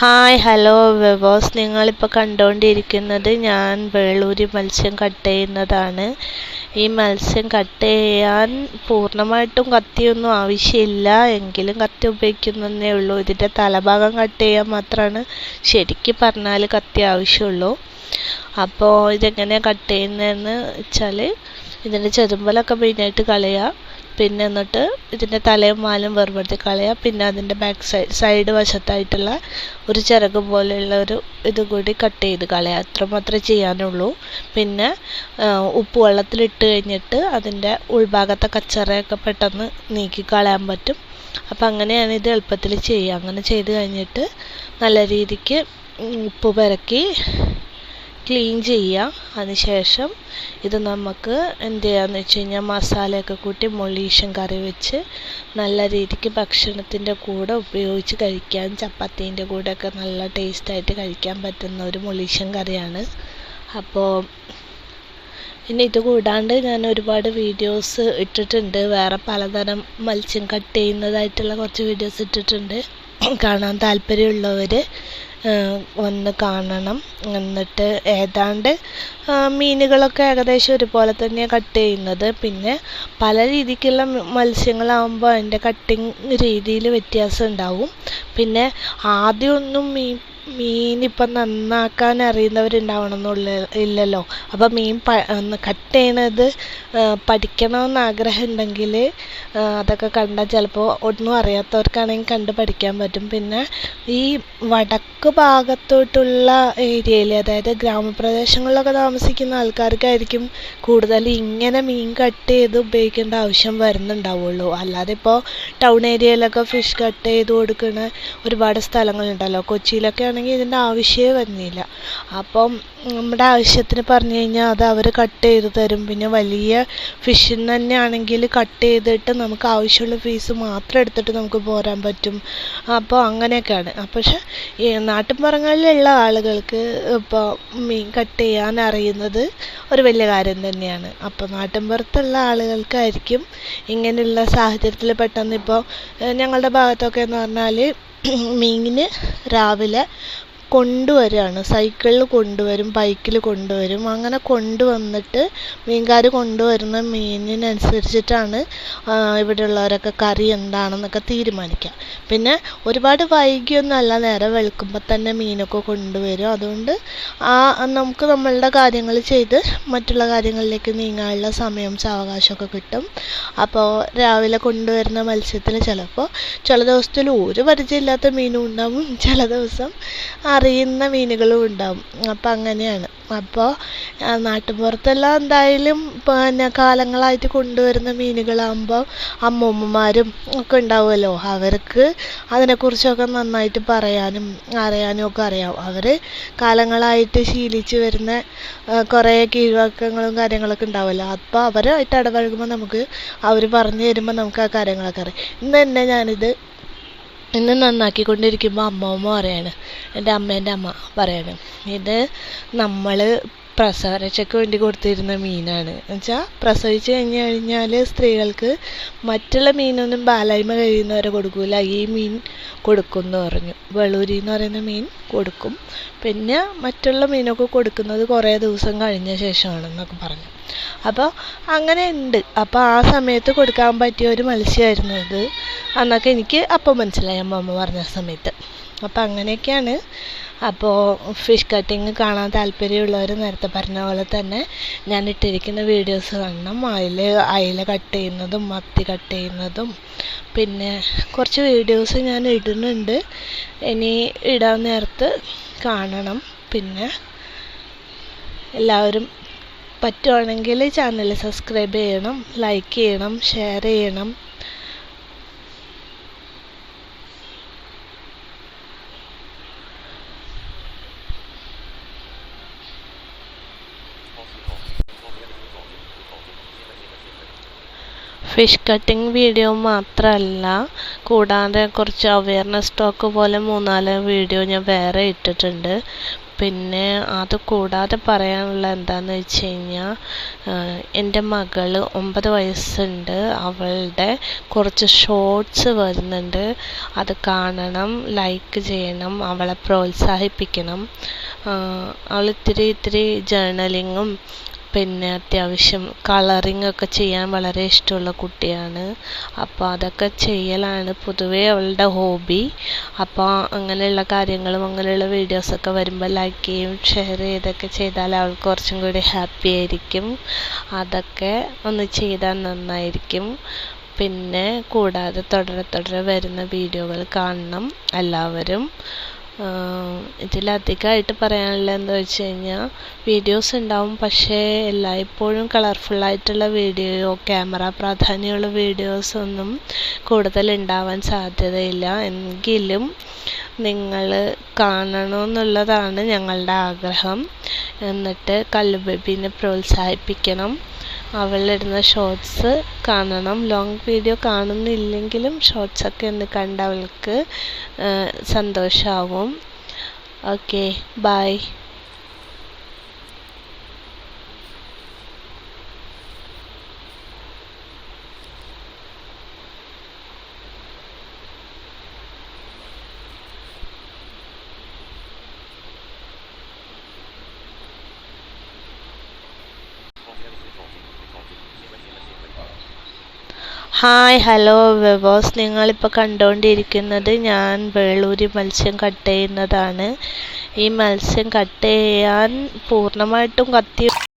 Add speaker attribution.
Speaker 1: Hi hello വെബോസ് നിങ്ങളിപ്പോൾ കണ്ടുകൊണ്ടിരിക്കുന്നത് ഞാൻ വേളൂരി മത്സ്യം കട്ട് ചെയ്യുന്നതാണ്. ഈ മത്സ്യം കട്ട് ചെയ്യാൻ പൂർണമായിട്ടും കത്തിയൊന്നും ആവശ്യമില്ല. എങ്കിലും കത്തി ഉപയോഗിക്കുന്നതേ ഉള്ളൂ. ഇതിന്റെ തലഭാഗം കട്ട് ചെയ്യാൻ മാത്രമാണ് ശരിക്കും പറഞ്ഞാൽ കത്തി ആവശ്യമുള്ളൂ. അപ്പോൾ ഇതെങ്ങനെയാണ് കട്ട് ചെയ്യുന്നതെന്ന് വെച്ചാൽ ഇതിന്റെ ചെതുമ്പലൊക്കെ മെയിനായിട്ട് കളയുക പിന്നെ എന്നിട്ട് ഇതിന്റെ തലയും വാലും വേർപെടുത്തി കളയുക പിന്നെ അതിന്റെ ബാക്ക് സൈഡ് സൈഡ് വശത്തായിട്ടുള്ള ഒരു ചിറക് പോലെയുള്ള ഒരു ഇത് കൂടി കട്ട് ചെയ്ത് കളയുക അത്ര മാത്രമേ ചെയ്യാനുള്ളൂ. പിന്നെ ഉപ്പ് വെള്ളത്തിലിട്ട് കഴിഞ്ഞിട്ട് അതിന്റെ ഉൾഭാഗത്തെ കച്ചറയൊക്കെ പെട്ടെന്ന് നീക്കി കളയാൻ പറ്റും. അപ്പം അങ്ങനെയാണ് ഇത് എളുപ്പത്തിൽ ചെയ്യുക. അങ്ങനെ ചെയ്ത് കഴിഞ്ഞിട്ട് നല്ല രീതിക്ക് ഉപ്പ് പുരക്കി ക്ലീൻ ചെയ്യുക അതിനുശേഷം ഇത് നമുക്ക് എന്ത് ചെയ്യാന്ന് വെച്ച് കഴിഞ്ഞാൽ മസാലയൊക്കെ കൂട്ടി മൊളീഷൻ കറി വെച്ച് നല്ല രീതിക്ക് ഭക്ഷണത്തിന്റെ കൂടെ ഉപയോഗിച്ച് കഴിക്കാൻ ചപ്പാത്തീന്റെ കൂടെയൊക്കെ നല്ല ടേസ്റ്റായിട്ട് കഴിക്കാൻ പറ്റുന്ന ഒരു മൊളീഷൻ കറിയാണ്. അപ്പോൾ പിന്നെ ഇത് കൂടാണ്ട് ഞാൻ ഒരുപാട് വീഡിയോസ് ഇട്ടിട്ടുണ്ട്. വേറെ പലതരം മത്സ്യം കട്ട് ചെയ്യുന്നതായിട്ടുള്ള കുറച്ച് വീഡിയോസ് ഇട്ടിട്ടുണ്ട്. കാണാൻ താല്പര്യമുള്ളവർ വന്ന് കാണണം. എന്നിട്ട് ഏതാണ്ട് മീനുകളൊക്കെ ഏകദേശം ഒരുപോലെ തന്നെയാണ് കട്ട് ചെയ്യുന്നത്. പിന്നെ പല രീതിക്കുള്ള മത്സ്യങ്ങളാകുമ്പോൾ അതിന്റെ കട്ടിങ് രീതിയിൽ വ്യത്യാസം ഉണ്ടാവും. പിന്നെ ആദ്യമൊന്നും മീൻ മീനിപ്പം നന്നാക്കാൻ അറിയുന്നവരുണ്ടാവണം എന്നുള്ള ഇല്ലല്ലോ. അപ്പം മീൻ പ കട്ട് ചെയ്യണത് പഠിക്കണമെന്ന് ആഗ്രഹം ഉണ്ടെങ്കിൽ അതൊക്കെ കണ്ടാൽ ചിലപ്പോൾ ഒന്നും അറിയാത്തവർക്കാണെങ്കിൽ കണ്ട് പഠിക്കാൻ പറ്റും. പിന്നെ ഈ വടക്ക് ഭാഗത്തോട്ടുള്ള ഏരിയയിൽ അതായത് ഗ്രാമപ്രദേശങ്ങളിലൊക്കെ താമസിക്കുന്ന ആൾക്കാർക്കായിരിക്കും കൂടുതൽ ഇങ്ങനെ മീൻ കട്ട് ചെയ്ത് ഉപയോഗിക്കേണ്ട ആവശ്യം വരുന്നുണ്ടാവുള്ളൂ. അല്ലാതെ ഇപ്പോൾ ടൗൺ ഏരിയയിലൊക്കെ ഫിഷ് കട്ട് ചെയ്ത് കൊടുക്കുന്ന ഒരുപാട് സ്ഥലങ്ങളുണ്ടല്ലോ. കൊച്ചിയിലൊക്കെ ആണെങ്കിൽ ഇതിന്റെ ആവശ്യമേ വരുന്നില്ല. അപ്പം നമ്മുടെ ആവശ്യത്തിന് പറഞ്ഞു കഴിഞ്ഞാൽ അത് അവർ കട്ട് ചെയ്ത് തരും. പിന്നെ വലിയ ഫിഷിന് തന്നെ ആണെങ്കിൽ കട്ട് ചെയ്തിട്ട് നമുക്ക് ആവശ്യമുള്ള ഫീസ് മാത്രം എടുത്തിട്ട് നമുക്ക് പോരാൻ പറ്റും. അപ്പോൾ അങ്ങനെയൊക്കെയാണ്. പക്ഷെ നാട്ടിൻപുറങ്ങളിലുള്ള ആളുകൾക്ക് ഇപ്പോൾ മീൻ കട്ട് ചെയ്യാൻ അറിയുന്നത് ഒരു വലിയ കാര്യം തന്നെയാണ്. അപ്പോൾ നാട്ടിൻപുറത്തുള്ള ആളുകൾക്കായിരിക്കും ഇങ്ങനെയുള്ള സാഹചര്യത്തിൽ പെട്ടെന്ന് ഇപ്പോൾ ഞങ്ങളുടെ ഭാഗത്തൊക്കെ എന്ന് പറഞ്ഞാൽ മീനിന് രാവിലെ കൊണ്ടുവരികയാണ് സൈക്കിളിൽ കൊണ്ടുവരും ബൈക്കിൽ കൊണ്ടുവരും. അങ്ങനെ കൊണ്ടുവന്നിട്ട് മീൻകാർ കൊണ്ടുവരുന്ന മീനിനനുസരിച്ചിട്ടാണ് ഇവിടെയുള്ളവരൊക്കെ കറി എന്താണെന്നൊക്കെ തീരുമാനിക്കുക. പിന്നെ ഒരുപാട് വൈകിയൊന്നും അല്ല നേരെ വെളുക്കുമ്പോൾ തന്നെ മീനൊക്കെ കൊണ്ടുവരും. അതുകൊണ്ട് ആ നമുക്ക് നമ്മളുടെ കാര്യങ്ങൾ ചെയ്ത് മറ്റുള്ള കാര്യങ്ങളിലേക്ക് നീങ്ങാനുള്ള സമയം സാവകാശമൊക്കെ കിട്ടും. അപ്പോൾ രാവിലെ കൊണ്ടുവരുന്ന മത്സ്യത്തിന് ചിലപ്പോൾ ചില ദിവസത്തിൽ ഒരു പരിചയമില്ലാത്ത മീനും ഉണ്ടാവും. ചില ദിവസം അറിയുന്ന മീനുകളും ഉണ്ടാവും. അപ്പം അങ്ങനെയാണ്. അപ്പോൾ നാട്ടുമ്പുറത്തെല്ലാം എന്തായാലും പിന്നെ കാലങ്ങളായിട്ട് കൊണ്ടുവരുന്ന മീനുകളാകുമ്പോൾ അമ്മൂമ്മമാരും ഒക്കെ ഉണ്ടാവുമല്ലോ. അവർക്ക് അതിനെക്കുറിച്ചൊക്കെ നന്നായിട്ട് പറയാനും അറിയാനും ഒക്കെ അറിയാം. അവർ കാലങ്ങളായിട്ട് ശീലിച്ച് വരുന്ന കുറേ കീഴ്വഴക്കങ്ങളും കാര്യങ്ങളൊക്കെ ഉണ്ടാവുമല്ലോ. അപ്പോൾ അവരുമായിട്ട് ഇടപഴകുമ്പോൾ നമുക്ക് അവർ പറഞ്ഞു തരുമ്പോൾ നമുക്ക് ആ കാര്യങ്ങളൊക്കെ അറിയാം. ഇന്ന് തന്നെ ഞാനിത് ഇന്ന് നന്നാക്കിക്കൊണ്ടിരിക്കുമ്പോൾ അമ്മമ്മ പറയാണ് എന്റെ അമ്മേന്റെ അമ്മ പറയാണ്. ഇത് നമ്മൾ പ്രസവരക്ഷയ്ക്ക് വേണ്ടി കൊടുത്തിരുന്ന മീനാണ്. എന്നുവെച്ചാൽ പ്രസവിച്ച് കഴിഞ്ഞ് കഴിഞ്ഞാൽ സ്ത്രീകൾക്ക് മറ്റുള്ള മീനൊന്നും ബാലായ്മ കഴിയുന്നവരെ കൊടുക്കില്ല ഈ മീൻ കൊടുക്കും എന്ന് പറഞ്ഞു. വെളൂരി എന്ന് പറയുന്ന മീൻ കൊടുക്കും. പിന്നെ മറ്റുള്ള മീനൊക്കെ കൊടുക്കുന്നത് കുറേ ദിവസം കഴിഞ്ഞ ശേഷമാണെന്നൊക്കെ പറഞ്ഞു. അപ്പോൾ അങ്ങനെ ഉണ്ട് അപ്പോൾ ആ സമയത്ത് കൊടുക്കാൻ പറ്റിയ ഒരു മത്സ്യമായിരുന്നു അത് അന്നൊക്കെ എനിക്ക് അപ്പം മനസ്സിലായി അമ്മമ്മ പറഞ്ഞ സമയത്ത്. അപ്പോൾ അങ്ങനെയൊക്കെയാണ്. അപ്പോൾ ഫിഷ് കട്ടിങ് കാണാൻ താല്പര്യമുള്ളവർ നേരത്തെ പറഞ്ഞ പോലെ തന്നെ ഞാൻ ഇട്ടിരിക്കുന്ന വീഡിയോസ് കാണണം. അതിൽ അയില കട്ട് ചെയ്യുന്നതും മത്തി കട്ട് ചെയ്യുന്നതും. പിന്നെ കുറച്ച് വീഡിയോസ് ഞാൻ ഇടുന്നുണ്ട്. ഇനി ഇടാൻ നേരത്ത് കാണണം. പിന്നെ എല്ലാവരും പറ്റുവാണെങ്കിൽ ചാനൽ സബ്സ്ക്രൈബ് ചെയ്യണം ലൈക്ക് ചെയ്യണം ഷെയർ ചെയ്യണം. ഫിഷ് കട്ടിങ് വീഡിയോ മാത്രമല്ല കൂടാതെ കുറച്ച് അവയർനെസ് ടോക്ക് പോലെ മൂന്നാൽ വീഡിയോ ഞാൻ വേറെ ഇട്ടിട്ടുണ്ട്. പിന്നെ അത് കൂടാതെ പറയാനുള്ള എന്താണെന്ന് വെച്ച് കഴിഞ്ഞാൽ എന്റെ മകൾ ഒമ്പത് വയസ്സുണ്ട്. അവളുടെ കുറച്ച് ഷോർട്സ് വരുന്നുണ്ട്. അത് കാണണം ലൈക്ക് ചെയ്യണം അവളെ പ്രോത്സാഹിപ്പിക്കണം. അവൾ ഇത്തിരി ഇത്തിരി ജേർണലിങ്ങും പിന്നെ അത്യാവശ്യം കളറിങ് ഒക്കെ ചെയ്യാൻ വളരെ ഇഷ്ടമുള്ള കുട്ടിയാണ്. അപ്പോൾ അതൊക്കെ ചെയ്യലാണ് പൊതുവേ അവളുടെ ഹോബി അപ്പോൾ അങ്ങനെയുള്ള കാര്യങ്ങളും അങ്ങനെയുള്ള വീഡിയോസൊക്കെ വരുമ്പോൾ ലൈക്ക് ചെയ്യും ഷെയർ ചെയ്തൊക്കെ ചെയ്താൽ അവൾക്ക് കുറച്ചും കൂടി ഹാപ്പി ആയിരിക്കും. അതൊക്കെ ഒന്ന് ചെയ്താൽ നന്നായിരിക്കും. പിന്നെ കൂടാതെ തുടരെ തുടരെ വരുന്ന വീഡിയോകൾ കാണണം എല്ലാവരും. ഇതിലധികമായിട്ട് പറയാനുള്ളത് എന്താ വെച്ച് കഴിഞ്ഞാൽ വീഡിയോസ് ഉണ്ടാവും പക്ഷേ എല്ലായ്പ്പോഴും കളർഫുള്ളായിട്ടുള്ള വീഡിയോയോ ക്യാമറ പ്രാധാന്യമുള്ള വീഡിയോസ് ഒന്നും കൂടുതൽ ഉണ്ടാവാൻ സാധ്യതയില്ല. എങ്കിലും നിങ്ങൾ കാണണമെന്നുള്ളതാണ് ഞങ്ങളുടെ ആഗ്രഹം. എന്നിട്ട് കല്ലു ബേബീനെ പ്രോത്സാഹിപ്പിക്കണം. അവളിടുന്ന ഷോർട്സ് കാണണം. ലോങ് വീഡിയോ കാണുന്നില്ലെങ്കിലും ഷോർട്സൊക്കെ ഒന്ന് കണ്ട് അവൾക്ക് സന്തോഷമാവും ഓക്കെ ബൈ ഹായ് ഹലോ വെവോസ് നിങ്ങളിപ്പോൾ കണ്ടുകൊണ്ടിരിക്കുന്നത് ഞാൻ വേളൂരി മത്സ്യം കട്ട് ചെയ്യുന്നതാണ്. ഈ മത്സ്യം കട്ട് ചെയ്യാൻ പൂർണമായിട്ടും കത്തി